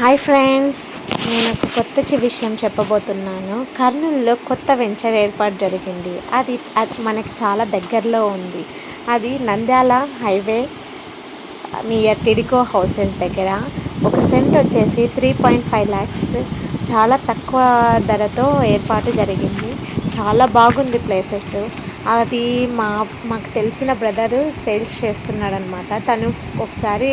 Hi friends నేను ఒక కొత్త విషయం చెప్పబోతున్నాను. కర్నూలులో కొత్త వెంచర్ ఏర్పాటు జరిగింది. అది అది మనకి చాలా దగ్గరలో ఉంది. అది Nandyal highway near TIDCO houses దగ్గర. ఒక సెంట్ వచ్చేసి త్రీ పాయింట్ ఫైవ్ ల్యాక్స్ చాలా తక్కువ ధరతో ఏర్పాటు జరిగింది. చాలా బాగుంది ప్లేసెస్ అది మా మాకు తెలిసిన బ్రదరు సేల్స్ చేస్తున్నాడనమాట తను ఒకసారి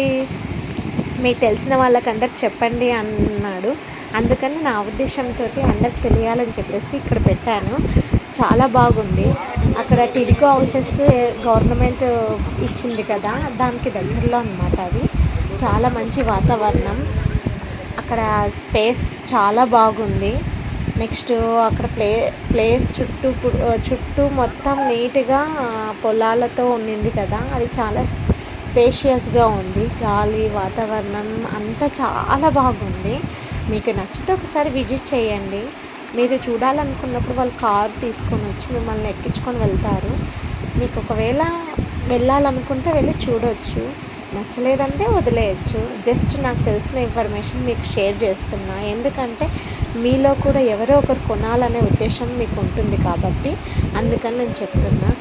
మీకు తెలిసిన వాళ్ళకి చెప్పండి అన్నాడు. అందుకని నా ఉద్దేశంతో అందరికి తెలియాలని చెప్పేసి ఇక్కడ పెట్టాను. చాలా బాగుంది. అక్కడ టిడికో హౌసెస్ గవర్నమెంట్ ఇచ్చింది కదా దానికి దగ్గరలో అనమాట అది. చాలా మంచి వాతావరణం. అక్కడ స్పేస్ చాలా బాగుంది. నెక్స్ట్ అక్కడ ప్లే ప్లేస్ చుట్టూ చుట్టూ మొత్తం నీట్గా పొలాలతో ఉండింది కదా అది చాలా స్పేషియస్గా ఉంది. గాలి వాతావరణం అంతా చాలా బాగుంది. మీకు నచ్చితే ఒకసారి విజిట్ చేయండి. మీరు చూడాలనుకున్నప్పుడు వాళ్ళు కార్ తీసుకొని వచ్చి మిమ్మల్ని ఎక్కించుకొని వెళ్తారు. మీకు ఒకవేళ వెళ్ళాలనుకుంటే వెళ్ళి చూడవచ్చు నచ్చలేదంటే వదిలేయచ్చు. జస్ట్ నాకు తెలిసిన ఇన్ఫర్మేషన్ మీకు షేర్ చేస్తున్నా. ఎందుకంటే మీలో కూడా ఎవరో ఒకరు కొనాలనే ఉద్దేశం మీకు ఉంటుంది కాబట్టి అందుకని నేను చెప్తున్నా.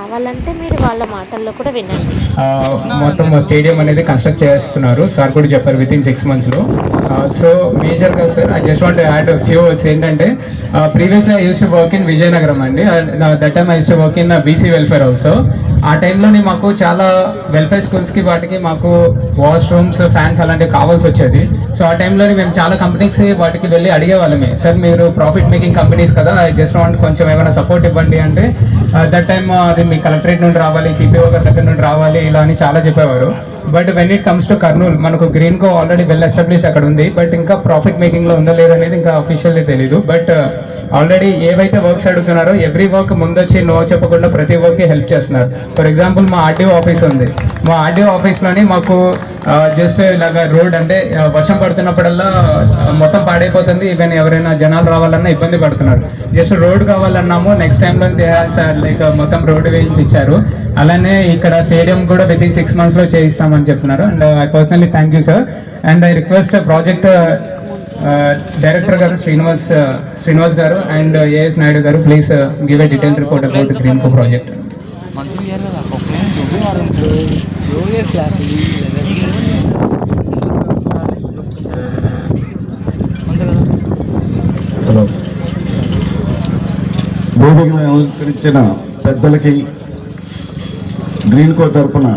కావాలంటే మీరు వాళ్ళ మాటల్లో కూడా వినండి. మొత్తం స్టేడియం అనేది కన్స్ట్రక్ట్ చేస్తున్నారు. సార్ కూడా చెప్పారు విత్ ఇన్ సిక్స్ మంత్స్లో సో మేజర్గా sir I just want add few ఏంటంటే previous I use to work in Vizianagaram అండి. That time I use to work in BC welfare house ఆ టైంలోనే మాకు చాలా వెల్ఫేర్ స్కూల్స్కి వాటికి మాకు వాష్రూమ్స్ ఫ్యాన్స్ అలాంటివి కావాల్సి వచ్చేది. సో ఆ టైంలోని మేము చాలా కంపెనీస్ వాటికి వెళ్ళి అడిగేవాళ్ళమే. సార్ మీరు ప్రాఫిట్ మేకింగ్ కంపెనీస్ కదా ఐ జస్ట్ వాంట్ కొంచెం ఏమైనా సపోర్ట్ ఇవ్వండి అంటే దట్ టైమ్ అది మీ కలెక్టరేట్ నుండి రావాలి సిపిఓ గారి దగ్గర నుండి రావాలి ఇలా అని చాలా చెప్పేవారు. But when it comes to Kurnool మనకు Greenko already well establish అక్కడ ఉంది. బట్ ఇంకా ప్రాఫిట్ మేకింగ్లో ఉందో లేదనేది ఇంకా అఫీషియల్లీ తెలియదు బట్ ఆల్రెడీ ఏవైతే వర్క్స్ అడుగుతున్నారో ఎవ్రీ వర్క్ ముందొచ్చి నో చెప్పకుండా ప్రతి వర్క్కి హెల్ప్ చేస్తున్నారు. ఫర్ ఎగ్జాంపుల్ మా ఆర్డీఓ ఆఫీస్ ఉంది. మా ఆర్డీఓ ఆఫీస్లోని మాకు జస్ట్ ఇలాగ రోడ్ అంటే వర్షం పడుతున్నప్పుడల్లా మొత్తం పాడైపోతుంది. ఈవెన్ ఎవరైనా జనాలు రావాలన్నా ఇబ్బంది పడుతున్నారు. జస్ట్ రోడ్ కావాలన్నాము. నెక్స్ట్ టైంలో సార్ లైక్ మొత్తం రోడ్ వేయించి ఇచ్చారు. అలానే ఇక్కడ స్టేడియం కూడా విత్ ఇన్ సిక్స్ మంత్స్లో చేయిస్తామని చెప్తున్నారు. And I personally thank you sir and I request project Uh, director గారు శ్రీనివాస్ uh, శ్రీనివాస్ గారు అండ్ ఏఎస్ uh, నాయుడు గారు please give a detail report about Greenko project hello భూమికి అలంకరించిన పెద్దలకి గ్రీన్ కో తరఫున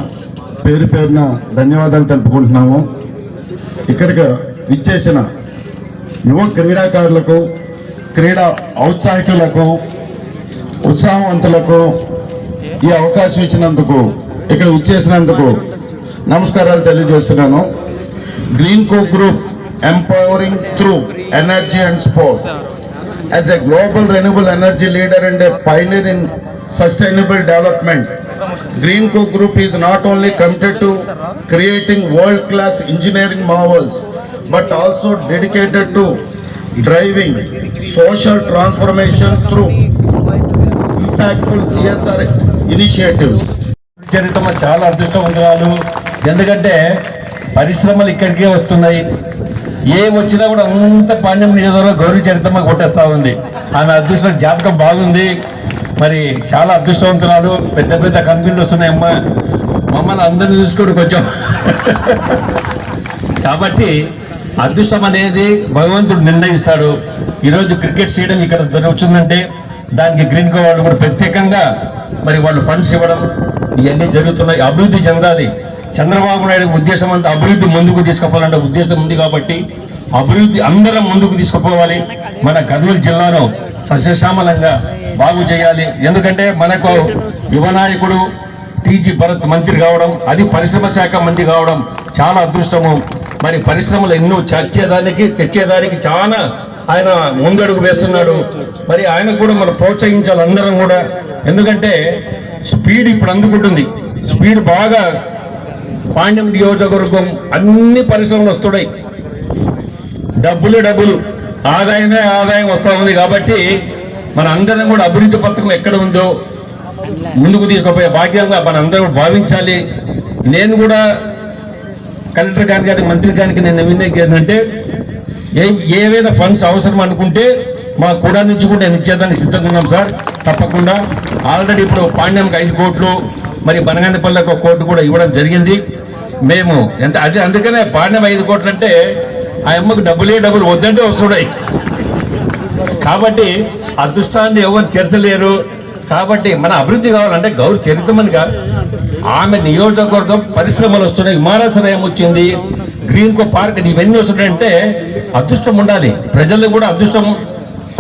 పేరు పేరున ధన్యవాదాలు తెలుపుకుంటున్నాము. ఇక్కడికి విచ్చేసిన యువ క్రీడాకారులకు క్రీడా ఔత్సాహికులకు ఉత్సాహవంతులకు ఈ అవకాశం ఇచ్చినందుకు ఇక్కడ ఉచ్చేసినందుకు నమస్కారాలు తెలియజేస్తున్నాను. Greenko group empowering through energy and sports as a global renewable energy leader and a pioneer in sustainable development Greenko group is not only committed to creating world class engineering marvels but also dedicated to driving social transformation through impactful CSR initiatives. చరిత్ర చాలా అదృష్టవంతురాలు. ఎందుకంటే పరిశ్రమలు ఇక్కడికే వస్తున్నాయి. ఏ వచ్చినా కూడా అంత పాండ్యం నియోజకవర్గం గౌరవ చరిత్రమ కొట్టేస్తా ఉంది. ఆమె అదృష్టం జాతకం బాగుంది. మరి చాలా అదృష్టవంతురాలు. పెద్ద పెద్ద కంపెనీలు వస్తున్నాయమ్మా. మమ్మల్ని అందరిని చూసుకోడు కొంచెం కాబట్టి అదృష్టం అనేది భగవంతుడు నిర్ణయిస్తాడు. ఈరోజు క్రికెట్ స్టేడియం ఇక్కడ వచ్చిందంటే దానికి గ్రీన్ కో వాళ్ళు కూడా ప్రత్యేకంగా మరి వాళ్ళు ఫండ్స్ ఇవ్వడం ఇవన్నీ జరుగుతున్నాయి. అభివృద్ధి చెందాలి. చంద్రబాబు నాయుడు ఉద్దేశం అంతా అభివృద్ధి ముందుకు తీసుకుపోవాలంటే ఉద్దేశం ఉంది కాబట్టి అభివృద్ధి అందరం ముందుకు తీసుకుపోవాలి. మన కర్నూలు జిల్లాను సస్యశ్యామలంగా బాగు చేయాలి. ఎందుకంటే మనకు యువ నాయకుడు టీజీ భరత్ మంత్రి కావడం అది పరిశ్రమ శాఖ మంత్రి కావడం చాలా అదృష్టము. మరి పరిశ్రమలు ఎన్నో చచ్చేదానికి తెచ్చేదానికి చాలా ఆయన ముందడుగు వేస్తున్నాడు. మరి ఆయన కూడా మనం ప్రోత్సహించాలి అందరం కూడా. ఎందుకంటే స్పీడ్ ఇప్పుడు అందుకుంటుంది. స్పీడ్ బాగా పాండ్యం నియోజకవర్గం అన్ని పరిశ్రమలు వస్తున్నాయి. డబ్బులు డబ్బులు. ఆదాయమే ఆదాయం వస్తూ ఉంది కాబట్టి మన అందరం కూడా అభివృద్ధి పథకం ఎక్కడ ఉందో ముందుకు తీసుకుపోయే భాగ్యంగా మన అందరం భావించాలి. నేను కూడా కలెక్టర్ గారి గారికి మంత్రి గారికి నేను విన్నది ఏంటంటే ఏ ఏవైనా ఫండ్స్ అవసరం అనుకుంటే మా కూడా నుంచి కూడా నేను ఇచ్చేదానికి సిద్ధంగా ఉన్నాం సార్. తప్పకుండా. ఆల్రెడీ ఇప్పుడు పాండ్యంకి ఐదు కోట్లు మరి బనగానపల్లికి ఒక కోర్టు కూడా ఇవ్వడం జరిగింది. మేము ఎంత అదే అందుకనే పాండ్యం ఐదు కోట్లు అంటే ఆ అమ్మకు డబ్బులే డబ్బులు వద్దంటే వస్తున్నాయి. కాబట్టి అదృష్టాన్ని ఎవరు చేర్చలేరు. కాబట్టి మన అభివృద్ధి కావాలంటే గౌరవ చరిత్రమనిగా ఆమె నియోజకవర్గం పరిశ్రమలు వస్తున్నాయి విమానాశ్రయం వచ్చింది గ్రీన్ కో పార్క్ ఇవన్నీ వస్తున్నాయంటే అదృష్టం ఉండాలి. ప్రజలు కూడా అదృష్టం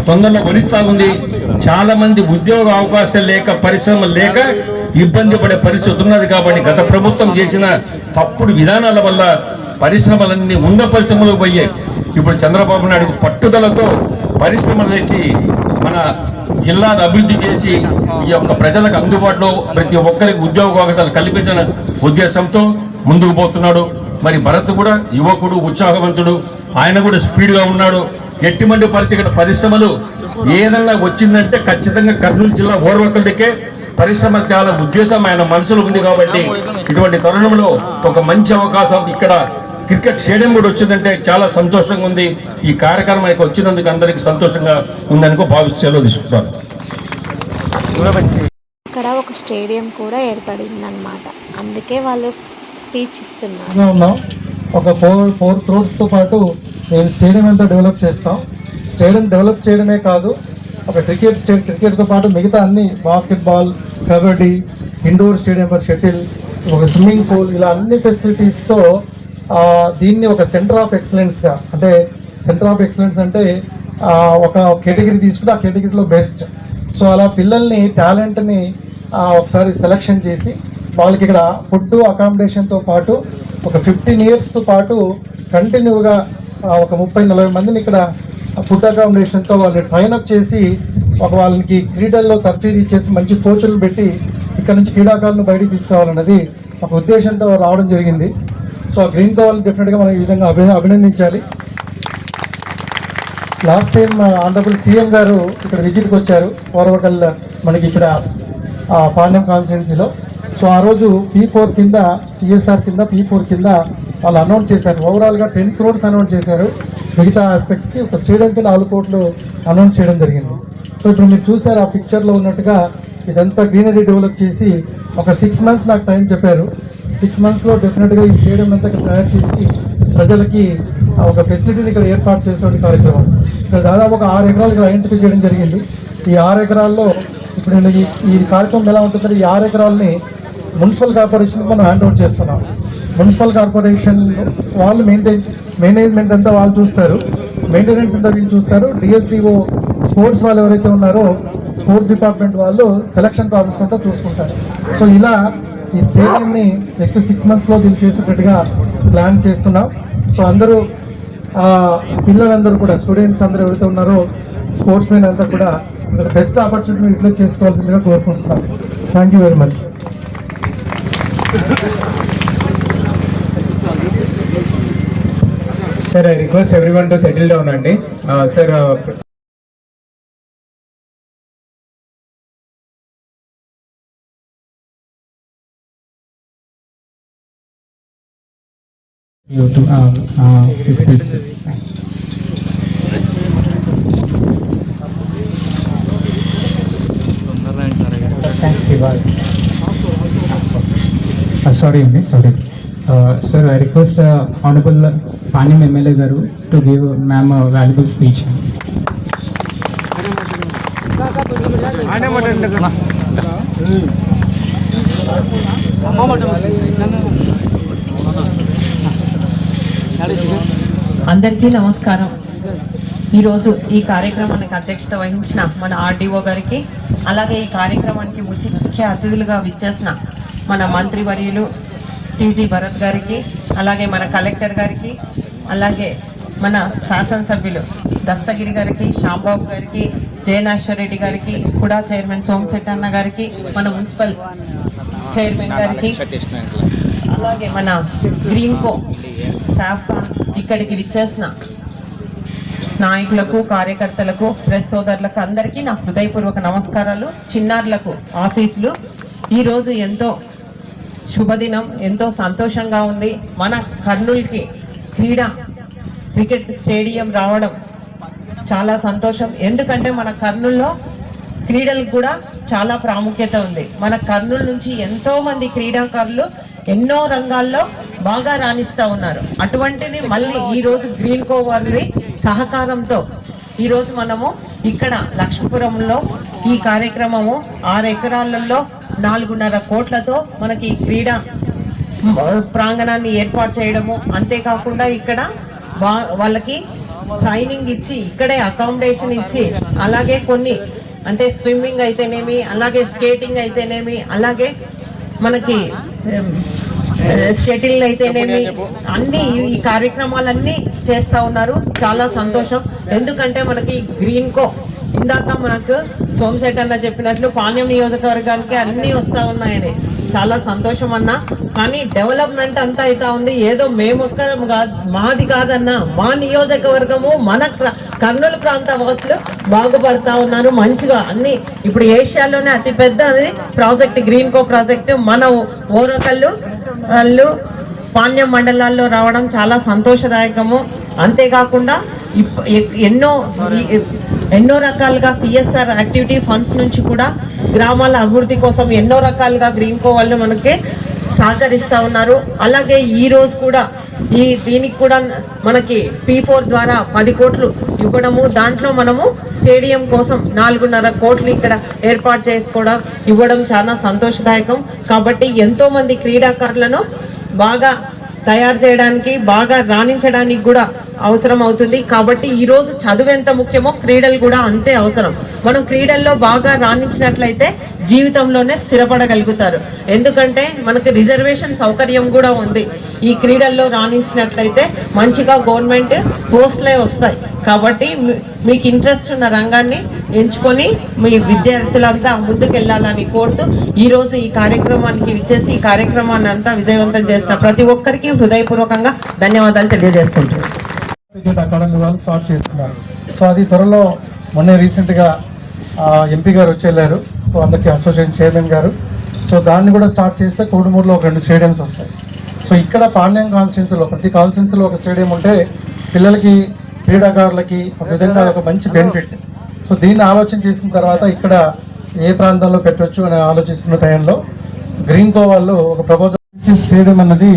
తొందరలో వరిస్తా ఉంది చాలా మంది ఉద్యోగ అవకాశాలు లేక పరిశ్రమలు లేక ఇబ్బంది పడే పరిస్థితి ఉన్నది కాబట్టి గత ప్రభుత్వం చేసిన తప్పుడు విధానాల వల్ల పరిశ్రమలన్నీ ఉన్న పరిశ్రమలకు పోయాయి. ఇప్పుడు చంద్రబాబు నాయుడు పట్టుదలతో పరిశ్రమలు తెచ్చి మన జిల్లాను అభివృద్ధి చేసి ఈ యొక్క ప్రజలకు అందుబాటులో ప్రతి ఒక్కరికి ఉద్యోగ అవకాశాలు కల్పించిన ఉద్దేశంతో ముందుకు పోతున్నాడు. మరి భరత్ కూడా యువకుడు ఉత్సాహవంతుడు. ఆయన కూడా స్పీడ్గా ఉన్నాడు. ఎట్టిమంటి పరిస్థితి పరిశ్రమలు ఏదన్నా వచ్చిందంటే ఖచ్చితంగా కర్నూలు జిల్లా ఓర్వకుడికే పరిశ్రమ తేవాల ఉద్దేశం ఆయన మనసులో ఉంది కాబట్టి ఇటువంటి తరుణంలో ఒక మంచి అవకాశం ఇక్కడ క్రికెట్ స్టేడియం కూడా వచ్చిందంటే చాలా సంతోషంగా ఉంది. ఈ కార్యక్రమం అయితే వచ్చినందుకు అందరికీ సంతోషంగా ఉందనుకో భావిస్తూ సెలవు తీసుకుంటాను. ఇక్కడ ఒక స్టేడియం కూడా ఏర్పడిందనమాట అందుకే వాళ్ళు స్పీచ్ ఇస్తున్నారు. ఉన్నాం ఒక ఫోర్ ఫోర్ క్రోర్స్తో పాటు నేను స్టేడియం అంతా డెవలప్ చేస్తాం. స్టేడియం డెవలప్ చేయడమే కాదు ఒక క్రికెట్ స్టే క్రికెట్తో పాటు మిగతా అన్ని basketball kabaddi indoor stadium for shuttle ఒక స్విమ్మింగ్ పూల్ ఇలా అన్ని ఫెసిలిటీస్తో దీన్ని ఒక సెంటర్ ఆఫ్ ఎక్సలెన్స్గా అంటే సెంటర్ ఆఫ్ ఎక్సలెన్స్ అంటే ఒక కేటగిరీ తీసుకుంటే ఆ కేటగిరీలో బెస్ట్ సో అలా పిల్లల్ని టాలెంట్ని ఒకసారి సెలక్షన్ చేసి వాళ్ళకి ఇక్కడ ఫుడ్ అకామిడేషన్తో పాటు ఒక ఫిఫ్టీన్ ఇయర్స్తో పాటు కంటిన్యూగా ఒక ముప్పై నలభై మందిని ఇక్కడ ఫుడ్ అకామిడేషన్తో వాళ్ళని ట్రైన్ చేసి ఒక వాళ్ళకి క్రీడల్లో తర్ఫీదు ఇచ్చేసి మంచి కోచ్లు పెట్టి ఇక్కడ నుంచి క్రీడాకారులను బయటికి తీసుకురావాలన్నది ఒక ఉద్దేశంతో రావడం జరిగింది. సో ఆ గ్రీన్ కవర్ డెఫినెట్గా మనం ఈ విధంగా అభి అభినందించాలి. లాస్ట్ టైం ఆనరబుల్ సీఎం గారు ఇక్కడ విజిట్కి వచ్చారు. ఓరవకల్ మనకి ఇక్కడ పాండ్యం కాన్స్టిట్యున్సీలో సో ఆ రోజు పీ ఫోర్ కింద సిఎస్ఆర్ కింద పీ ఫోర్ కింద వాళ్ళు అనౌన్స్ చేశారు. ఓవరాల్గా టెన్ క్రోడ్స్ అనౌన్స్ చేశారు. మిగతా ఆస్పెక్ట్స్కి ఒక స్టేడియంకి నాలుగు కోట్లు అనౌన్స్ చేయడం జరిగింది. సో ఇప్పుడు మీరు చూసారు ఆ పిక్చర్లో ఉన్నట్టుగా ఇదంతా గ్రీనరీ డెవలప్ చేసి ఒక సిక్స్ మంత్స్ నాకు టైం చెప్పారు. సిక్స్ మంత్స్లో డెఫినెట్గా ఈ స్టేడియం అంతా తయారు చేసి ప్రజలకి ఆ ఒక ఫెసిలిటీని ఇక్కడ ఏర్పాటు చేసేటువంటి కార్యక్రమం. ఇక్కడ దాదాపు ఒక ఆరు ఎకరాలు ఇక్కడ ఐడెంటిఫై చేయడం జరిగింది. ఈ ఆరు ఎకరాల్లో ఇప్పుడు నేను ఈ ఈ కార్యక్రమం ఎలా ఉంటుందంటే ఈ ఆరు ఎకరాలని మున్సిపల్ కార్పొరేషన్కి మనం హ్యాండ్ ఓవర్ చేస్తున్నాం. మున్సిపల్ కార్పొరేషన్ వాళ్ళు మెయింటైన్ మేనేజ్మెంట్ అంతా వాళ్ళు చూస్తారు. మెయింటెనెన్స్ అంతా వీళ్ళు చూస్తారు. డిఎస్డిఓ స్పోర్ట్స్ వాళ్ళు ఎవరైతే ఉన్నారో స్పోర్ట్స్ డిపార్ట్మెంట్ వాళ్ళు సెలక్షన్ ప్రాసెస్ అంతా చూసుకుంటారు. సో ఇలా ఈ స్టేడియంని నెక్స్ట్ సిక్స్ మంత్స్లో దీన్ని చేసేటట్టుగా ప్లాన్ చేస్తున్నాం. సో అందరూ పిల్లలందరూ కూడా స్టూడెంట్స్ అందరూ ఎవరైతే ఉన్నారో స్పోర్ట్స్ మెన్ అంతా కూడా బెస్ట్ ఆపర్చునిటీ యూటిలైజ్ చేసుకోవాల్సిందిగా కోరుకుంటున్నాను thank you very much sir I request everyone to settle down అండి sir you to uh, uh, speak. Thanks, Shiva. Uh, sorry అండి sorry sir I request honourable Panyam MLA గారు to give ma'am valuable speech అందరికీ నమస్కారం. ఈరోజు ఈ కార్యక్రమానికి అధ్యక్షత వహించిన మన ఆర్డీఓ గారికి అలాగే ఈ కార్యక్రమానికి ముఖ్య ముఖ్య అతిథులుగా విచ్చేసిన మన మంత్రివర్యులు టీజీ భరత్ గారికి అలాగే మన కలెక్టర్ గారికి అలాగే మన శాసనసభ్యులు దస్తగిరి గారికి శ్యాంబాబు గారికి జయనాశ్వర్ రెడ్డి గారికి కూడా చైర్మన్ సోమశెట్టి అన్న గారికి మన మున్సిపల్ చైర్మన్ గారికి అలాగే మన గ్రీన్ కో స్టాఫ్ ఇక్కడికి విచ్చేసిన. నాయకులకు కార్యకర్తలకు ప్రెస్ సోదరులకు అందరికీ నా హృదయపూర్వక నమస్కారాలు చిన్నారులకు ఆశీస్సులు. ఈరోజు ఎంతో శుభదినం ఎంతో సంతోషంగా ఉంది. మన కర్నూలుకి క్రీడా క్రికెట్ స్టేడియం రావడం చాలా సంతోషం. ఎందుకంటే మన కర్నూల్లో క్రీడలకు కూడా చాలా ప్రాముఖ్యత ఉంది. మన కర్నూలు నుంచి ఎంతోమంది క్రీడాకారులు ఎన్నో రంగాల్లో బాగా రాణిస్తూ ఉన్నారు. అటువంటిది మళ్ళీ ఈరోజు గ్రీన్ కో వారి సహకారంతో ఈరోజు మనము ఇక్కడ లక్ష్మీపురంలో ఈ కార్యక్రమము ఆరు ఎకరాలలో నాలుగున్నర కోట్లతో మనకి క్రీడా ప్రాంగణాన్ని ఏర్పాటు చేయడము. అంతేకాకుండా ఇక్కడ వాళ్ళకి ట్రైనింగ్ ఇచ్చి ఇక్కడే అకామిడేషన్ ఇచ్చి అలాగే కొన్ని అంటే స్విమ్మింగ్ అయితేనేమి అలాగే స్కేటింగ్ అయితేనేమి అలాగే మనకి షటిల్ అయితేనేమి అన్ని ఈ కార్యక్రమాలన్నీ చేస్తా ఉన్నారు. చాలా సంతోషం. ఎందుకంటే మనకి గ్రీన్ కో ఇందాక మనకు సోమశెట్ అన్న చెప్పినట్లు పాణ్యం నియోజకవర్గానికి అన్ని వస్తా ఉన్నాయని. చాలా సంతోషం అన్న. కానీ డెవలప్మెంట్ అంతా అయితా ఉంది. ఏదో మేమొక్కరం కాదు మాది కాదన్నా. మా నియోజకవర్గము మన క్ర- కర్నూలు ప్రాంత వాసులు బాగుపడతా ఉన్నారు. మంచిగా అన్ని ఇప్పుడు ఏషియాలోనే అతి పెద్ద ప్రాజెక్ట్ గ్రీన్ కో ప్రాజెక్ట్. మన ఓరకల్లు వాళ్ళు పాణ్యం మండలాల్లో రావడం చాలా సంతోషదాయకము. అంతేకాకుండా ఇప్- ఎన్నో ఎన్నో రకాలుగా సిఎస్ఆర్ యాక్టివిటీ ఫండ్స్ నుంచి కూడా గ్రామాల అభివృద్ధి కోసం ఎన్నో రకాలుగా గ్రీన్ కో వాళ్ళు మనకి సహకరిస్తూ ఉన్నారు. అలాగే ఈరోజు కూడా ఈ దీనికి కూడా మనకి పీ ఫోర్ ద్వారా పది కోట్లు ఇవ్వడము దాంట్లో మనము స్టేడియం కోసం నాలుగున్నర కోట్లు ఇక్కడ ఏర్పాటు చేసుకోవడం ఇవ్వడం చాలా సంతోషదాయకం. కాబట్టి ఎంతోమంది క్రీడాకారులను బాగా తయారు చేయడానికి బాగా రాణించడానికి కూడా అవసరం అవుతుంది. కాబట్టి ఈ రోజు చదువు ఎంత ముఖ్యమో క్రీడలు కూడా అంతే అవసరం. మనం క్రీడల్లో బాగా రాణించినట్లయితే జీవితంలోనే స్థిరపడగలుగుతారు. ఎందుకంటే మనకి రిజర్వేషన్ సౌకర్యం కూడా ఉంది. ఈ క్రీడల్లో రాణించినట్లయితే మంచిగా గవర్నమెంట్ పోస్టులే వస్తాయి. కాబట్టి మీకు ఇంట్రెస్ట్ ఉన్న రంగాన్ని ఎంచుకొని మీ విద్యార్థులంతా ముందుకెళ్ళాలని కోరుతూ ఈ రోజు ఈ కార్యక్రమానికి ఇచ్చేసి ఈ కార్యక్రమాన్ని అంతా విజయవంతం చేసిన ప్రతి ఒక్కరికి హృదయపూర్వకంగా ధన్యవాదాలు తెలియజేసుకుంటున్నాను. క్రికెట్ అకాడమీ వాళ్ళు స్టార్ట్ చేస్తున్నారు. సో అది త్వరలో మొన్నే రీసెంట్గా ఎంపీ గారు వచ్చి వెళ్ళారు. సో అందరికీ అసోసియేషన్ చైర్మన్ గారు. సో దాన్ని కూడా స్టార్ట్ చేస్తే కోడుమూరులో ఒక రెండు స్టేడియంస్ వస్తాయి. సో ఇక్కడ పాండ్యం కాన్స్టిట్యున్సీలో ప్రతి కాన్స్టిట్యున్సీలో ఒక స్టేడియం ఉంటే పిల్లలకి క్రీడాకారులకి ఒక విధంగా ఒక మంచి బెనిఫిట్ సో దీన్ని ఆలోచన చేసిన తర్వాత ఇక్కడ ఏ ప్రాంతంలో పెట్టొచ్చు అని ఆలోచిస్తున్న టైంలో గ్రీన్ కో వాళ్ళు ఒక ప్రపోజల్ స్టేడియం అన్నది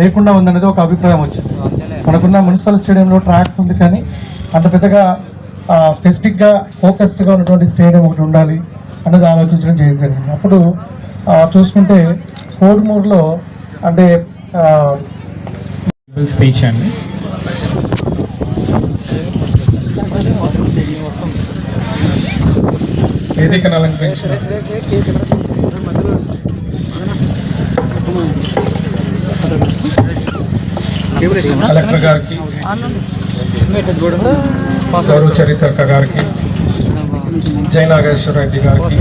లేకుండా ఉందనేది ఒక అభిప్రాయం వచ్చింది. మనకున్న మున్సిపల్ స్టేడియంలో ట్రాక్స్ ఉంది కానీ అంత పెద్దగా స్పెసిఫిక్గా ఫోకస్డ్గా ఉన్నటువంటి స్టేడియం ఒకటి ఉండాలి అన్నది ఆలోచించడం జరిగింది. అప్పుడు చూసుకుంటే కోడుమూరులో అంటే స్పీచ్ అండి. వేదికను అలంకరించిన కలెక్టర్ గారికి గౌరవ చరిత్రక గారికి జై నాగేశ్వర రెడ్డి గారికి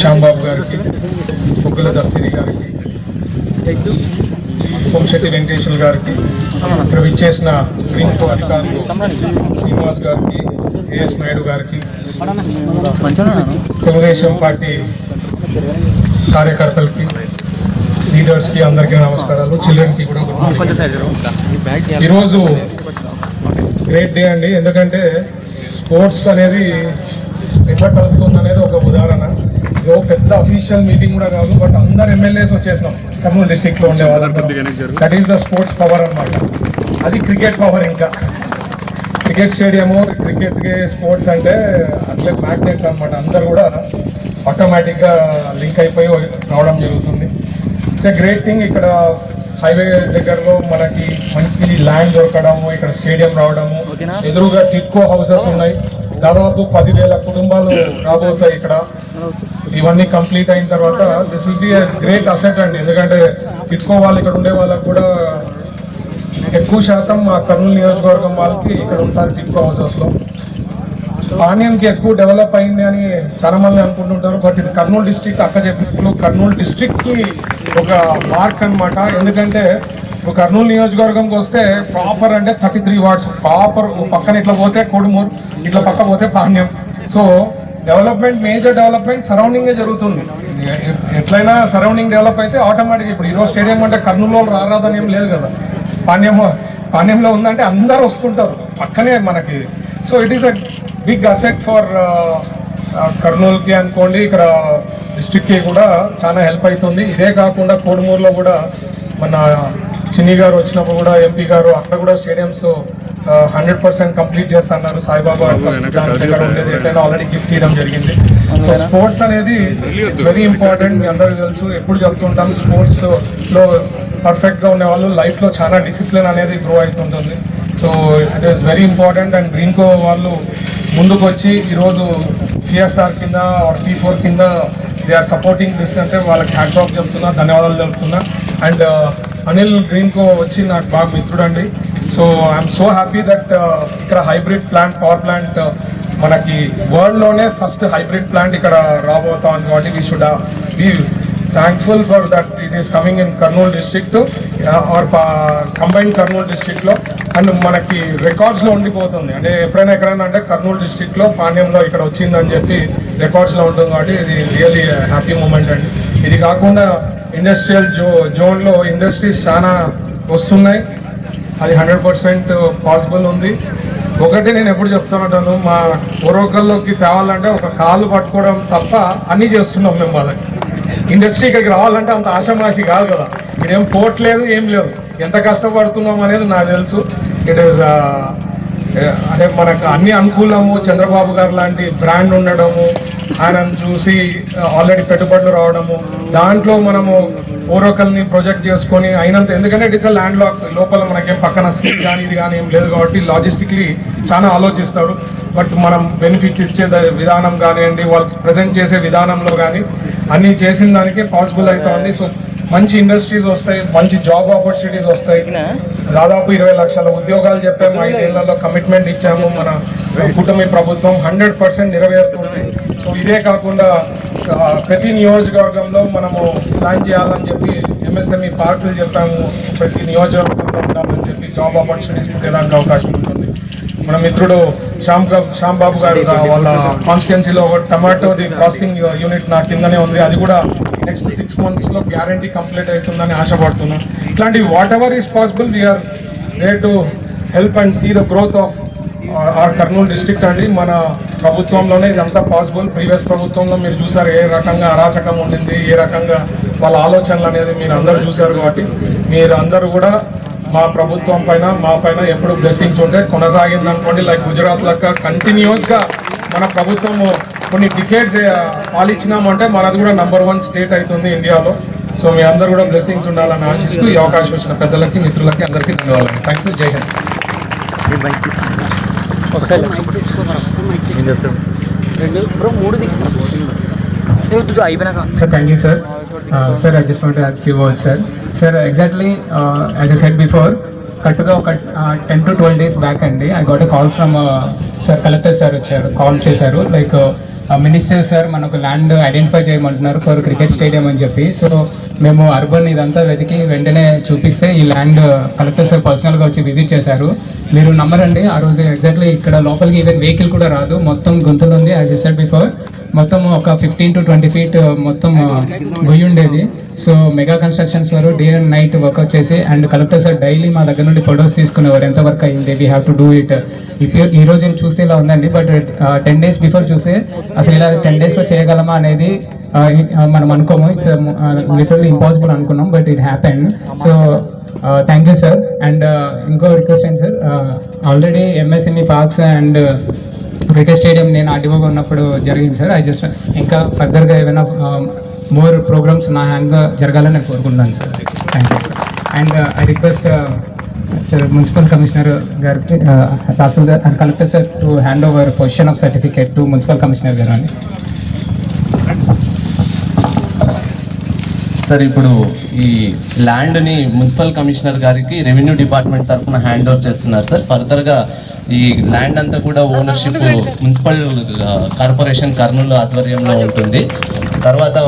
శ్యాంబాబు గారికి ముగ్గుల దస్తిని గారికి సోమశెట్టి వెంకటేశ్వర గారికి ఇక్కడ విచ్చేసిన గ్రీన్ కో అధికారులు శ్రీనివాస్ గారికి ఏఎస్ నాయుడు గారికి తెలుగుదేశం పార్టీ కార్యకర్తలకి లీడర్స్కి అందరికీ నమస్కారాలు. చిల్డ్రన్కి కూడా. ఈరోజు గ్రేట్ డే అండి. ఎందుకంటే స్పోర్ట్స్ అనేది ఎట్లా కలుపుతుంది అనేది ఒక ఉదాహరణ. ఇదో పెద్ద అఫీషియల్ మీటింగ్ కూడా కాదు బట్ అందరు ఎమ్మెల్యేస్ వచ్చేసినాం. కర్నూలు డిస్టిక్లో ఉండే that is the sports power అన్నమాట. అది క్రికెట్ పవర్ ఇంకా. క్రికెట్ స్టేడియము క్రికెట్ స్పోర్ట్స్ అంటే అట్లే మ్యాగ్నెట్ అన్నమాట. అందరు కూడా ఆటోమేటిక్గా లింక్ అయిపోయి రావడం జరుగుతుంది. ఇట్స్ ఎ గ్రేట్ థింగ్ ఇక్కడ హైవే దగ్గరలో మనకి మంచి ల్యాండ్ దొరకడము ఇక్కడ స్టేడియం రావడము. ఎదురుగా టిట్కో హౌసెస్ ఉన్నాయి. దాదాపు పదివేల కుటుంబాలు రాబోతాయి ఇక్కడ. ఇవన్నీ కంప్లీట్ అయిన తర్వాత this will be great asset అండి. ఎందుకంటే టిట్కో వాళ్ళు ఇక్కడ ఉండే వాళ్ళకు కూడా ఎక్కువ శాతం మా కర్నూలు నియోజకవర్గం వాళ్ళకి ఇక్కడ ఉంటారు టిట్కో హౌసెస్ లో పానీయంకి ఎక్కువ డెవలప్ అయింది అని చాలా మంది అనుకుంటుంటారు బట్ ఇది కర్నూలు డిస్ట్రిక్ట్ అక్క చెప్పినప్పుడు కర్నూలు డిస్ట్రిక్ట్కి ఒక మార్క్ అనమాట ఎందుకంటే ఇప్పుడు కర్నూలు నియోజకవర్గంకి వస్తే ప్రాపర్ అంటే థర్టీ త్రీ వార్డ్స్ ప్రాపర్ పక్కన ఇట్లా పోతే కొడుమూరు ఇట్లా పక్క పోతే Panyam. So development major development సరౌండింగే జరుగుతుంది. ఎట్లయినా సరౌండింగ్ డెవలప్ అయితే ఆటోమేటిక్ ఇప్పుడు ఈరోజు స్టేడియం అంటే కర్నూలులో రారాదని ఏం లేదు కదా. పాణ్యం పాణ్యంలో ఉందంటే అందరు వస్తుంటారు. పక్కనే మనకి. So it is a big asset for కర్నూలుకి అనుకోండి ఇక్కడ డిస్ట్రిక్ట్కి కూడా చాలా హెల్ప్ అవుతుంది ఇదే కాకుండా కోడుమూరులో కూడా మన చిన్ని గారు వచ్చినప్పుడు కూడా ఎంపీ గారు అక్కడ కూడా స్టేడియంస్ హండ్రెడ్ పర్సెంట్ కంప్లీట్ చేస్తున్నారు. సాయిబాబా ఉండేది ఎట్లయినా ఆల్రెడీ గిఫ్ట్ ఇవ్వడం జరిగింది. సో స్పోర్ట్స్ అనేది వెరీ ఇంపార్టెంట్ మీ అందరికీ తెలుసు ఎప్పుడు చెప్తుంటాం స్పోర్ట్స్లో పర్ఫెక్ట్గా ఉండే వాళ్ళు లైఫ్లో చాలా డిసిప్లిన్ అనేది గ్రో అవుతుంటుంది. So it is very important and Greenko వాళ్ళు ముందుకు వచ్చి ఈరోజు సిఎస్ఆర్ కింద టీ ఫోర్ కింద దే ఆర్ సపోర్టింగ్ దిస్ అంటే వాళ్ళకి హ్యాట్ ఆఫ్ చెప్తున్నా ధన్యవాదాలు తెలుపుతున్నా. అండ్ uh, అనిల్ డ్రీమ్కో వచ్చి నాకు బాగా మిత్రుడండి. So I'm so happy that ఇక్కడ hybrid plant power plant uh, మనకి వరల్డ్లోనే ఫస్ట్ హైబ్రిడ్ ప్లాంట్ ఇక్కడ రాబోతా ఉంది కాబట్టి we should be thankful for that it is coming in Kurnool district are combine Kurnool డిస్ట్రిక్ట్లో అండ్ మనకి రికార్డ్స్లో ఉండిపోతుంది. అంటే ఎప్పుడైనా ఎక్కడైనా అంటే కర్నూలు డిస్ట్రిక్ట్లో పాణ్యంలో ఇక్కడ వచ్చిందని చెప్పి రికార్డ్స్లో ఉంటుంది కాబట్టి ఇది రియల్లీ హ్యాపీ మూమెంట్ అండి. ఇది కాకుండా ఇండస్ట్రియల్ జో జోన్లో ఇండస్ట్రీస్ చాలా వస్తున్నాయి. అది హండ్రెడ్ పర్సెంట్ పాసిబుల్ ఉంది. ఒకటి నేను ఎప్పుడు చెప్తుంటాను మా పూర్వకల్లోకి తేవాలంటే ఒక కాలు పట్టుకోవడం తప్ప అన్నీ చేస్తున్నాం మేము వాళ్ళకి. ఇండస్ట్రీ ఇక్కడికి రావాలంటే అంత ఆషామాషి కాదు కదా. ఇదేం పోర్ట్ లేదు ఏం లేదు. ఎంత కష్టపడుతున్నాం అనేది నాకు తెలుసు. ఇట్ ఈస్ uh, అంటే మనకు అన్ని అనుకూలము చంద్రబాబు గారు లాంటి బ్రాండ్ ఉండడము ఆయనను చూసి uh, ఆల్రెడీ పెట్టుబడులు రావడము దాంట్లో మనము ఓరోకల్ని ప్రొజెక్ట్ చేసుకొని అయినంత ఎందుకంటే ఇట్స్ ల్యాండ్ లాక్ లోపల మనకేం పక్కన సీట్ కానీ ఇది కానీ ఏం లేదు కాబట్టి లాజిస్టిక్లీ చాలా ఆలోచిస్తారు. బట్ మనం బెనిఫిట్స్ ఇచ్చే విధానం కానివ్వండి వాళ్ళకి ప్రజెంట్ చేసే విధానంలో కానీ అన్నీ చేసిన దానికి పాసిబుల్ అవుతుంది. సో మంచి ఇండస్ట్రీస్ వస్తాయి మంచి జాబ్ ఆపర్చునిటీస్ వస్తాయి. దాదాపు ఇరవై లక్షల ఉద్యోగాలు చెప్పాము ఐదేళ్ళలో కమిట్మెంట్ ఇచ్చాము మన కూటమి ప్రభుత్వం హండ్రెడ్ పర్సెంట్ నెరవేరుతుంది. సో ఇదే కాకుండా ప్రతి నియోజకవర్గంలో మనము ప్లాన్ చేయాలని చెప్పి ఎంఎస్ఎంఈ పార్కులు చెప్పాము ప్రతి నియోజకవర్గంలో ఉండాలని చెప్పి జాబ్ ఆపర్చునిటీస్ ఉండేదానికి అవకాశం ఉంటుంది. మన మిత్రుడు శ్యామ్ శ్యామ్ బాబు గారు వాళ్ళ కాన్స్టిట్యున్సీలో ఒక టమాటోది ప్రాసెసింగ్ యూనిట్ నా కిందనే ఉంది. అది కూడా నెక్స్ట్ సిక్స్ మంత్స్లో గ్యారంటీ కంప్లీట్ అవుతుందని ఆశపడుతున్నాను ఇట్లాంటి whatever is possible we are ready to help and see the growth of our Kurnool district అండి. మన ప్రభుత్వంలోనే ఇదంతా పాసిబుల్ ప్రీవియస్ ప్రభుత్వంలో మీరు చూసారు ఏ రకంగా అరాచకం ఉండింది ఏ రకంగా వాళ్ళ ఆలోచనలు అనేది మీరు అందరూ చూశారు కాబట్టి మీరు అందరూ కూడా మా ప్రభుత్వం పైన మా పైన ఎప్పుడు బ్లెస్సింగ్స్ ఉంటే కొనసాగింది అనుకోండి లైక్ గుజరాత్ లెక్క కంటిన్యూస్గా మన ప్రభుత్వము కొన్ని టికెట్స్ పాలిచ్చినామంటే మనది కూడా నంబర్ వన్ స్టేట్ అవుతుంది ఇండియాలో సో మీ అందరూ కూడా బ్లెస్సింగ్స్ ఉండాలని ఆశిస్తూ ఈ అవకాశం ఇచ్చిన పెద్దలకి మిత్రులకి అందరికీ ధన్యవాదాలు. Thank you Jai Hind. Uh, sir, I just want to add few words, sir. Sir, exactly uh, as I said before, కరెక్ట్గా ఒక ten to twelve days back అండి I got call from sir collector sir వచ్చారు call చేశారు. Like minister sir మనకు land identify చేయమంటున్నారు for cricket stadium అని చెప్పి. So మేము అర్బన్ ఇదంతా వెతికి వెంటనే చూపిస్తే ఈ ల్యాండ్ కలెక్టర్ సార్ పర్సనల్గా వచ్చి విజిట్ చేశారు. మీరు నమ్మరండి ఆ రోజు ఎగ్జాక్ట్లీ ఇక్కడ లోపలికి ఈవెన్ వెహికల్ కూడా రాదు. మొత్తం గుంతలు ఉంది యాజ్ సెడ్ బిఫోర్ మొత్తం ఒక ఫిఫ్టీన్ టు ట్వంటీ ఫీట్ మొత్తం uh, గొయ్యి ఉండేది. సో మెగా కన్స్ట్రక్షన్స్ వారు డే అండ్ నైట్ వర్క్ చేసి అండ్ కలెక్టర్ సార్ డైలీ మా దగ్గర నుండి ఫొటోస్ తీసుకునేవారు. ఎంత వర్క్ అయింది we have to do it ఇప్పుడు ఈ రోజు చూస్తే ఇలా ఉందండి బట్ టెన్ డేస్ బిఫోర్ చూస్తే అసలు ఇలా టెన్ డేస్లో చేయగలమా అనేది uh, uh, మనం అనుకోము. ఇట్స్ లిటరల్లీ ఇంపాసిబుల్ అనుకున్నాం but it happen so thank you sir and ఇంకో రిక్వెస్ట్ ఏంటి sir already MSME parks and cricket stadium నేను ఆర్డీఓగా ఉన్నప్పుడు జరిగింది సార్ ఐ జస్ట్ ఇంకా ఫర్దర్గా ఏమైనా మోర్ ప్రోగ్రామ్స్ నా హ్యాండ్గా జరగాలని నేను కోరుకుంటున్నాను sir thank you and I request municipal commissioner గారికి tahsildar and collector sir to hand over position of certificate to municipal commissioner గారు అండి సార్ ఇప్పుడు ఈ ల్యాండ్ని మున్సిపల్ కమిషనర్ గారికి రెవెన్యూ డిపార్ట్మెంట్ తరఫున హ్యాండ్ ఓవర్ చేస్తున్నారు సార్. ఫర్దర్గా ఈ ల్యాండ్ అంతా కూడా ఓనర్షిప్ మున్సిపల్ కార్పొరేషన్ కర్నూలు ఆధ్వర్యంలో ఉంటుంది. తర్వాత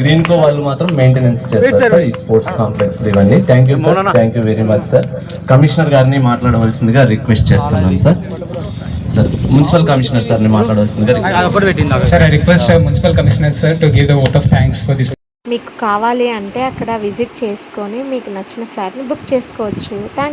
గ్రీన్ కో వాళ్ళు మాత్రం మెయింటెనెన్స్ చేస్తారు సార్ ఈ స్పోర్ట్స్ కాంప్లెక్స్ ఇవన్నీ. Thank you sir thank you very much sir commissioner గారిని మాట్లాడవలసిందిగా రిక్వెస్ట్ చేస్తున్నాను సార్ సార్ మున్సిపల్ కమిషనర్ సార్ని మాట్లాడవలసిందిగా sir I request municipal commissioner sir to give the vote of thanks for this మీకు కావాలి అంటే అక్కడ విజిట్ చేసుకొని మీకు నచ్చిన ఫ్లాట్ని బుక్ చేసుకోవచ్చు. థ్యాంక్